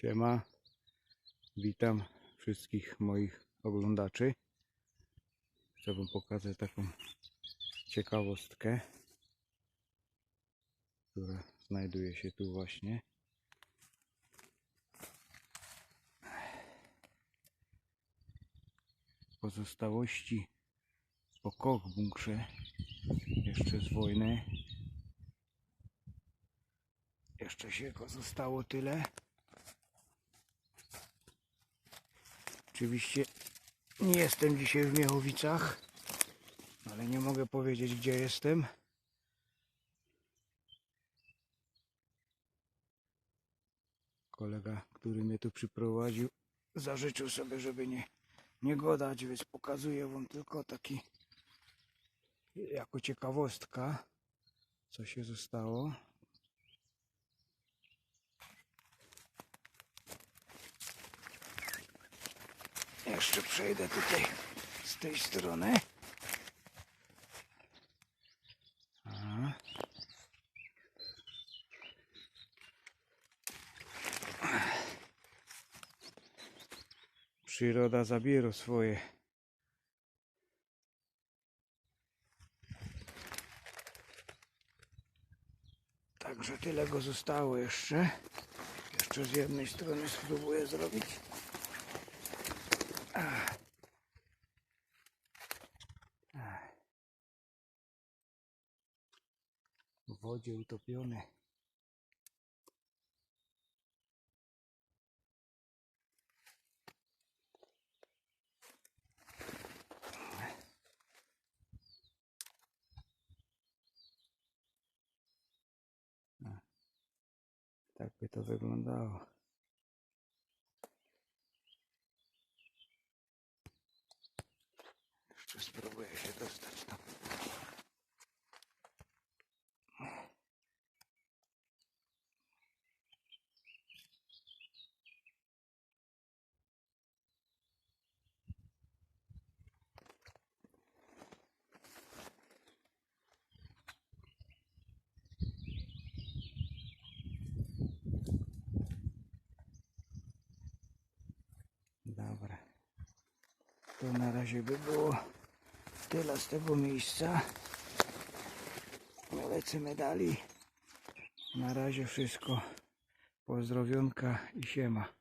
Siema. Witam wszystkich moich oglądaczy. Chcę Wam pokazać taką ciekawostkę, która znajduje się tu właśnie. Pozostałości po kochbunkrze jeszcze z wojny. Jeszcze się zostało tyle. Oczywiście nie jestem dzisiaj w Miechowicach, ale nie mogę powiedzieć gdzie jestem. Kolega, który mnie tu przyprowadził, zażyczył sobie, żeby nie, nie godać, więc pokazuję wam tylko taki jako ciekawostka, co się zostało. Jeszcze przejdę tutaj z tej strony. Przyroda zabiera swoje. Także tyle go zostało jeszcze. Jeszcze z jednej strony spróbuję zrobić. W wodzie utopiony. Tak by to wyglądało. Jeszcze spróbuję się dostać tam. Dobra. To na razie by było tyle z tego miejsca. Lecimy dalej. Na razie wszystko. Pozdrowionka i siema.